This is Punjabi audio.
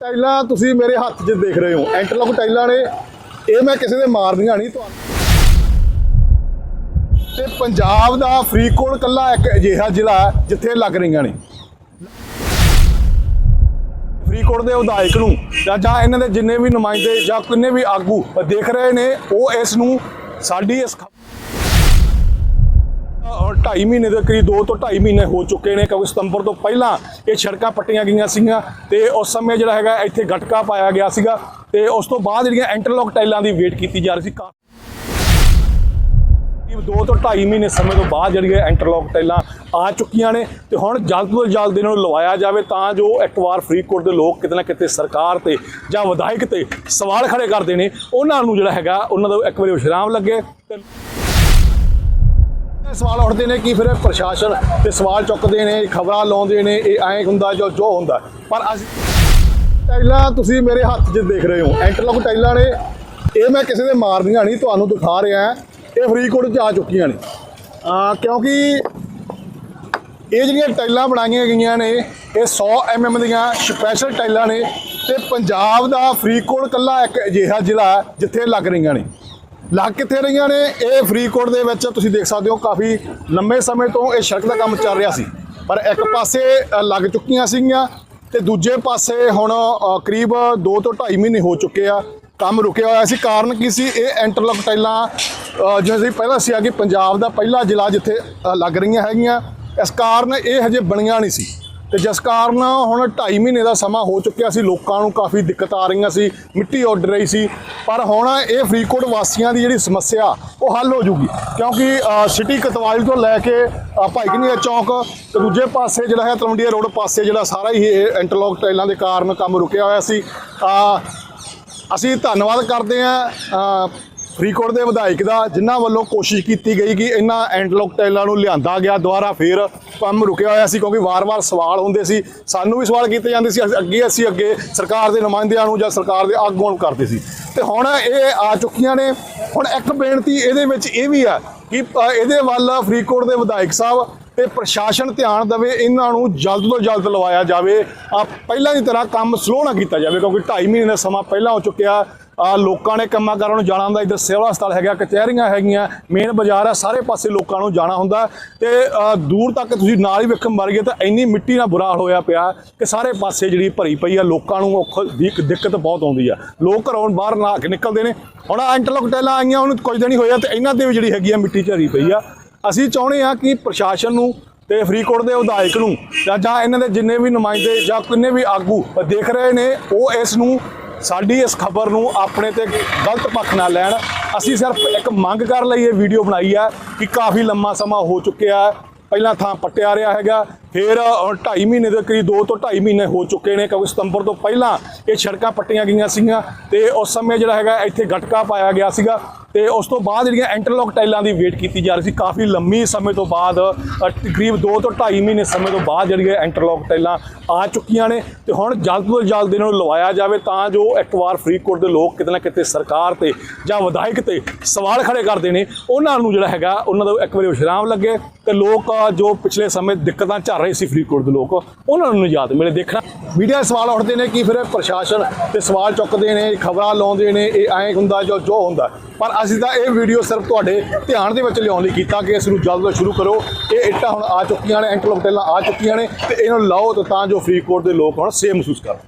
ਟਾਈਲਾਂ ਤੁਸੀਂ ਮੇਰੇ ਹੱਥ 'ਚ ਦੇਖ ਰਹੇ ਹੋ। ਐਂਟਰਲੌਕ ਟਾਈਲਾਂ ਨੇ, ਇਹ ਮੈਂ ਕਿਸੇ ਦੇ ਮਾਰਦੀਆਂ ਨਹੀਂ ਤੁਹਾਨੂੰ ਤੇ ਪੰਜਾਬ ਦਾ ਫਰੀਦਕੋਟ ਕੱਲਾ ਇੱਕ ਅਜਿਹਾ ਜ਼ਿਲ੍ਹਾ ਹੈ, ਜਿੱਥੇ ਲੱਗ ਰਹੀਆਂ ਨੇ। ਫਰੀਦਕੋਟ ਦੇ ਵਿਧਾਇਕ ਨੂੰ ਜਾਂ ਜਾਂ ਇਹਨਾਂ ਦੇ ਜਿੰਨੇ ਵੀ ਨੁਮਾਇੰਦੇ ਜਾਂ ਕਿੰਨੇ ਵੀ ਆਗੂ ਦੇਖ ਰਹੇ ਨੇ, ਉਹ ਇਸ ਨੂੰ ਸਾਡੀ ਇਸ 2.5 ਮਹੀਨੇ ਦੇ ਕਰੀਬ 2 ਤੋਂ 2.5 ਮਹੀਨੇ ਹੋ ਚੁੱਕੇ ਨੇ, ਕਿਉਂਕਿ ਸਤੰਬਰ ਤੋਂ ਪਹਿਲਾਂ ਇਹ ਸੜਕਾਂ ਪੱਟੀਆਂ ਗਈਆਂ ਸੀਗੀਆਂ ਤੇ ਉਸ ਸਮੇਂ ਜਿਹੜਾ ਹੈਗਾ ਇੱਥੇ ਗਟਕਾ ਪਾਇਆ ਗਿਆ ਸੀਗਾ ਤੇ ਉਸ ਤੋਂ ਬਾਅਦ ਜਿਹੜੀਆਂ ਇੰਟਰਲੌਕ ਟਾਈਲਾਂ ਦੀ ਵੇਟ ਕੀਤੀ ਜਾ ਰਹੀ ਸੀ ਕਰੀਬ 2 ਤੋਂ 2.5 ਮਹੀਨੇ ਸਮੇਂ ਤੋਂ ਬਾਅਦ ਜਿਹੜੀਆਂ ਇੰਟਰਲੌਕ ਟਾਈਲਾਂ ਆ ਚੁੱਕੀਆਂ ਨੇ ਤੇ ਹੁਣ ਜਲਦ ਤੋਂ ਜਲਦ ਇਹਨਾਂ ਨੂੰ ਲਵਾਇਆ ਜਾਵੇ ਤਾਂ ਜੋ ਇੱਕ ਵਾਰ ਫਰੀਦਕੋਟ ਦੇ ਲੋਕ ਕਿਤੇ ਨਾ ਕਿਤੇ ਸਰਕਾਰ ਤੇ ਜਾਂ ਵਿਧਾਇਕ ਤੇ ਸਵਾਲ ਖੜੇ ਕਰਦੇ ਨੇ, ਉਹਨਾਂ ਨੂੰ ਜਿਹੜਾ ਹੈਗਾ ਉਹਨਾਂ ਦਾ ਇੱਕ ਵਾਰੀ ਵਿਸ਼ਰਾਮ ਲੱਗੇ ਤੇ ਸਵਾਲ ਉੱਠਦੇ ਨੇ ਕਿ ਫਿਰ ਪ੍ਰਸ਼ਾਸਨ ਤੇ ਸਵਾਲ ਚੁੱਕਦੇ ਨੇ, ਖਬਰਾਂ ਲਾਉਂਦੇ ਨੇ, ਇਹ ਐਂ ਹੁੰਦਾ ਜੋ ਜੋ ਹੁੰਦਾ। ਪਰ ਅਸੀਂ ਟਾਈਲਾਂ ਤੁਸੀਂ ਮੇਰੇ ਹੱਥ 'ਚ ਦੇਖ ਰਹੇ ਹੋ। ਐਂਟਰਲੌਕ ਟਾਈਲਾਂ ਨੇ, ਇਹ ਮੈਂ ਕਿਸੇ ਦੇ ਮਾਰਦੀਆਂ ਨਹੀਂ, ਤੁਹਾਨੂੰ ਦਿਖਾ ਰਿਹਾ। ਇਹ ਫਰੀਦਕੋਟ 'ਚ ਆ ਚੁੱਕੀਆਂ ਨੇ। ਆ ਕਿਉਂਕਿ ਇਹ ਜਿਹੜੀਆਂ ਟਾਈਲਾਂ ਬਣਾਈਆਂ ਗਈਆਂ ਨੇ, ਇਹ 100 ਐਮਐਮ ਦੀਆਂ ਸਪੈਸ਼ਲ ਟਾਈਲਾਂ ਨੇ ਤੇ ਪੰਜਾਬ ਦਾ ਫਰੀਦਕੋਟ ਕੱਲਾ ਇੱਕ ਅਜਿਹਾ ਜ਼ਿਲ੍ਹਾ ਜਿੱਥੇ ਲੱਗ ਰਹੀਆਂ ਨੇ। ਲੱਗ ਕਿੱਥੇ ਰਹੀਆਂ ਨੇ? ਇਹ ਫਰੀਦਕੋਟ ਦੇ ਵਿੱਚ ਤੁਸੀਂ ਦੇਖ ਸਕਦੇ ਹੋ, ਕਾਫੀ ਲੰਮੇ ਸਮੇਂ ਤੋਂ ਇਹ ਸੜਕ ਦਾ ਕੰਮ ਚੱਲ ਰਿਹਾ ਸੀ। ਪਰ ਇੱਕ ਪਾਸੇ ਲੱਗ ਚੁੱਕੀਆਂ ਸੀਗੀਆਂ ਤੇ ਦੂਜੇ ਪਾਸੇ ਹੁਣ ਕਰੀਬ 2 ਤੋਂ 2.5 ਮਹੀਨੇ ਹੋ ਚੁੱਕੇ ਆ, ਕੰਮ ਰੁਕਿਆ ਹੋਇਆ ਸੀ। ਕਾਰਨ ਕੀ ਸੀ? ਇਹ ਇੰਟਰਲੌਕ ਟਾਈਲਾਂ ਜਿਵੇਂ ਅਸੀਂ ਪਹਿਲਾਂ ਸੀ ਆ ਕਿ ਪੰਜਾਬ ਦਾ ਪਹਿਲਾ ਜ਼ਿਲ੍ਹਾ ਜਿੱਥੇ ਲੱਗ ਰਹੀਆਂ ਹੈਗੀਆਂ। ਇਸ ਕਾਰਨ ਇਹ ਹਜੇ ਬਣੀਆਂ ਨਹੀਂ ਸੀ। ਤੇ ਜਿਸ ਕਾਰਨ ਹੁਣ 2.5 ਮਹੀਨੇ ਦਾ ਸਮਾਂ ਹੋ ਚੁੱਕਿਆ ਸੀ ਲੋਕਾਂ ਨੂੰ ਕਾਫੀ ਦਿੱਕਤ ਆ ਰਹੀਆਂ ਸੀ ਮਿੱਟੀ ਉੱਡ ਰਹੀ ਸੀ ਪਰ ਹੁਣ ਇਹ ਫਰੀਦਕੋਟ ਵਾਸੀਆਂ ਦੀ ਜਿਹੜੀ ਸਮੱਸਿਆ ਉਹ ਹੱਲ ਹੋ ਜੂਗੀ। ਕਿਉਂਕਿ ਸਿਟੀ ਕਤਵਾਲੀ ਤੋਂ ਲੈ ਕੇ ਅ, ਭਾਈ ਕਨੀਆ ਚੌਂਕ ਤੇ ਦੂਜੇ ਪਾਸੇ ਜਿਹੜਾ ਹੈ ਤਲਵੰਡੀਆ ਰੋਡ ਪਾਸੇ ਜਿਹੜਾ ਸਾਰਾ ਹੀ ਇਹ ਇੰਟਰਲੌਕ ਟਾਈਲਾਂ ਦੇ ਕਾਰਨ ਕੰਮ ਰੁਕਿਆ ਹੋਇਆ ਸੀ। ਅਸੀਂ ਧੰਨਵਾਦ ਕਰਦੇ ਹਾਂ ਫਰੀਦਕੋਟ ਦੇ ਵਿਧਾਇਕ ਦਾ, ਜਿਨ੍ਹਾਂ ਵੱਲੋਂ ਕੋਸ਼ਿਸ਼ ਕੀਤੀ ਗਈ ਕਿ ਇਹਨਾਂ ਐਂਡਲੌਕ ਟਾਈਲਾਂ ਨੂੰ ਲਿਆਂਦਾ ਗਿਆ, ਦੁਬਾਰਾ ਫੇਰ ਕੰਮ ਰੁਕਿਆ ਹੋਇਆ ਸੀ ਕਿਉਂਕਿ ਵਾਰ-ਵਾਰ ਸਵਾਲ ਹੁੰਦੇ ਸੀ। ਸਾਨੂੰ ਵੀ ਸਵਾਲ ਕੀਤੇ ਜਾਂਦੇ ਸੀ ਅੱਗੇ, ਅਸੀਂ ਅੱਗੇ ਸਰਕਾਰ ਦੇ ਨੁਮਾਇੰਦਿਆਂ ਨੂੰ ਜਾਂ ਸਰਕਾਰ ਦੇ ਆਗੂਆਂ ਨੂੰ ਕਰਦੇ ਸੀ। ਤੇ ਹੁਣ ਇਹ ਆ ਚੁੱਕੀਆਂ ਨੇ। ਹੁਣ ਇੱਕ ਬੇਨਤੀ ਇਹਦੇ ਵਿੱਚ ਇਹ ਵੀ ਆ ਕਿ ਇਹਦੇ ਵੱਲ ਫਰੀਦਕੋਟ ਦੇ ਵਿਧਾਇਕ ਸਾਹਿਬ ਤੇ ਪ੍ਰਸ਼ਾਸਨ ਧਿਆਨ ਦੇਵੇ, ਇਹਨਾਂ ਨੂੰ ਜਲਦ ਤੋਂ ਜਲਦ ਲਵਾਇਆ ਜਾਵੇ। ਆ ਪਹਿਲਾਂ ਦੀ ਤਰ੍ਹਾਂ ਕੰਮ ਸਲੋ ਨਾ ਕੀਤਾ ਜਾਵੇ ਕਿਉਂਕਿ 2.5 ਮਹੀਨੇ ਦਾ ਸਮਾਂ ਪਹਿਲਾਂ ਹੋ ਚੁੱਕਿਆ। ਲੋਕਾਂ ਨੇ ਕੰਮਾਂ ਕਾਰਾਂ ਨੂੰ ਜਾਣਾ ਹੁੰਦਾ, ਇੱਧਰ ਸਿਵਲ ਹਸਪਤਾਲ ਹੈਗਾ, ਕਚਹਿਰੀਆਂ ਹੈਗੀਆਂ ਮੇਨ ਬਾਜ਼ਾਰ ਆ, ਸਾਰੇ ਪਾਸੇ ਲੋਕਾਂ ਨੂੰ ਜਾਣਾ ਹੁੰਦਾ। ਤੇ ਦੂਰ ਤੱਕ ਤੁਸੀਂ ਨਾਲ ਹੀ ਵੇਖਣ ਮਰ ਗਏ ਤਾਂ ਇੰਨੀ ਮਿੱਟੀ ਨਾਲ ਬੁਰਾ ਹਾਲ ਹੋਇਆ ਪਿਆ ਕਿ ਸਾਰੇ ਪਾਸੇ ਜਿਹੜੀ ਭਰੀ ਪਈ ਆ, ਲੋਕਾਂ ਨੂੰ ਔਖ ਦੀ ਦਿੱਕਤ ਬਹੁਤ ਆਉਂਦੀ ਆ। ਲੋਕ ਘਰੋਂ ਬਾਹਰ ਨਾ ਕੇ ਨਿਕਲਦੇ ਨੇ। ਹੁਣ ਇੰਟਰਲੋਕ ਟੈਲਾਂ ਆਈਆਂ ਉਹਨੂੰ ਕੁਝ ਦਿਨ ਹੀ ਹੋਇਆ ਤੇ ਇਹਨਾਂ ਤੇ ਵੀ ਜਿਹੜੀ ਹੈਗੀ ਆ ਮਿੱਟੀ ਝਰੀ ਪਈ ਆ। ਅਸੀਂ ਚਾਹੁੰਦੇ ਆ ਕਿ ਪ੍ਰਸ਼ਾਸਨ ਨੂੰ ਤੇ ਫਰੀਦਕੋਟ ਦੇ ਵਿਧਾਇਕ ਨੂੰ ਜਾਂ ਇਹਨਾਂ ਦੇ ਜਿੰਨੇ ਵੀ ਨੁਮਾਇੰਦੇ ਜਾਂ ਕਿੰਨੇ ਵੀ ਆਗੂ ਦੇਖ ਰਹੇ ਨੇ, ਉਹ ਇਸ ਨੂੰ ਸਾਡੀ ਇਸ ਖਬਰ ਨੂੰ ਆਪਣੇ ਤੇ ਗਲਤ ਪੱਖ ਨਾ ਲੈਣ। ਅਸੀਂ ਸਿਰਫ ਇੱਕ ਮੰਗ ਕਰ ਲਈ, ਇਹ ਵੀਡੀਓ ਬਣਾਈ ਆ ਕਿ ਕਾਫੀ ਲੰਮਾ ਸਮਾਂ ਹੋ ਚੁੱਕਿਆ ਹੈ। ਪਹਿਲਾਂ ਥਾਂ ਪੱਟਿਆ ਰਿਹਾ ਹੈਗਾ, ਫਿਰ ਹੁਣ 2.5 ਮਹੀਨੇ ਦੇ ਕਰੀਬ 2 ਤੋਂ 2.5 ਮਹੀਨੇ ਹੋ ਚੁੱਕੇ ਨੇ, ਕਿਉਂਕਿ ਸਤੰਬਰ ਤੋਂ ਪਹਿਲਾਂ ਇਹ ਸੜਕਾਂ ਪੱਟੀਆਂ ਗਈਆਂ ਸੀਗੀਆਂ ਤੇ ਉਸ ਸਮੇਂ ਜਿਹੜਾ ਹੈਗਾ, ਇੱਥੇ ਗਟਕਾ ਪਾਇਆ ਗਿਆ ਸੀਗਾ। ਤੇ ਉਸ ਤੋਂ ਬਾਅਦ ਜਿਹੜੀਆਂ ਇੰਟਰਲੌਕ ਟਾਈਲਾਂ ਦੀ ਵੇਟ ਕੀਤੀ ਜਾ ਰਹੀ ਸੀ ਕਾਫੀ ਲੰਮੀ ਸਮੇਂ ਤੋਂ ਬਾਅਦ ਅ, ਤਕਰੀਬ 2 ਤੋਂ 2.5 ਮਹੀਨੇ ਸਮੇਂ ਤੋਂ ਬਾਅਦ ਜਿਹੜੀਆਂ ਇੰਟਰਲੌਕ ਟਾਈਲਾਂ ਆ ਚੁੱਕੀਆਂ ਨੇ ਤੇ ਹੁਣ ਜਲਦ ਤੋਂ ਜਲਦ ਇਹਨਾਂ ਨੂੰ ਲਵਾਇਆ ਜਾਵੇ ਤਾਂ ਜੋ ਇੱਕ ਵਾਰ ਫਰੀਦਕੋਟ ਦੇ ਲੋਕ ਕਿਤੇ ਨਾ ਕਿਤੇ ਸਰਕਾਰ ਤੇ ਜਾਂ ਵਿਧਾਇਕ ਤੇ ਸਵਾਲ ਖੜੇ ਕਰਦੇ ਨੇ। ਉਹਨਾਂ ਨੂੰ ਜਿਹੜਾ ਹੈਗਾ ਉਹਨਾਂ ਦਾ ਇੱਕ ਵਾਰੀ ਵਿਸ਼ਰਾਮ ਲੱਗੇ ਤੇ ਲੋਕ ਜੋ ਪਿਛਲੇ ਸਮੇਂ ਦਿੱਕਤਾਂ ਝੱਲ ਰਹੇ ਸੀ ਫਰੀਦਕੋਟ ਦੇ ਲੋਕ ਉਹਨਾਂ ਨੂੰ ਨਿਜਾਤ ਮਿਲੇ। ਦੇਖਣਾ ਮੀਡੀਆ ਸਵਾਲ ਉੱਠਦੇ ਨੇ ਕਿ ਫਿਰ ਪ੍ਰਸ਼ਾਸਨ ਤੇ ਸਵਾਲ ਚੁੱਕਦੇ ਨੇ ਖਬਰਾਂ ਲਾਉਂਦੇ ਨੇ ਇਹ ਐਂ ਹੁੰਦਾ ਜੋ ਜੋ ਹੁੰਦਾ। ਪਰ ਅਸੀਂ ਤਾਂ ਇਹ ਵੀਡੀਓ ਸਿਰਫ ਤੁਹਾਡੇ ਧਿਆਨ ਦੇ ਵਿੱਚ ਲਿਆਉਣ ਲਈ ਕੀਤਾ ਕਿ ਇਸ ਨੂੰ ਜਲਦ ਤੋਂ ਸ਼ੁਰੂ ਕਰੋ। ਇਹ ਇੱਟਾਂ ਹੁਣ ਆ ਚੁੱਕੀਆਂ ਨੇ, ਇੰਟਰਲੌਕ ਟੈਲਾਂ ਆ ਚੁੱਕੀਆਂ ਨੇ ਤੇ ਇਹਨੂੰ ਲਾਓ ਤਾਂ ਤਾਂ ਜੋ ਫਰੀਦਕੋਟ ਦੇ ਲੋਕ ਹੁਣ ਸੇਫ ਮਹਿਸੂਸ ਕਰਨ।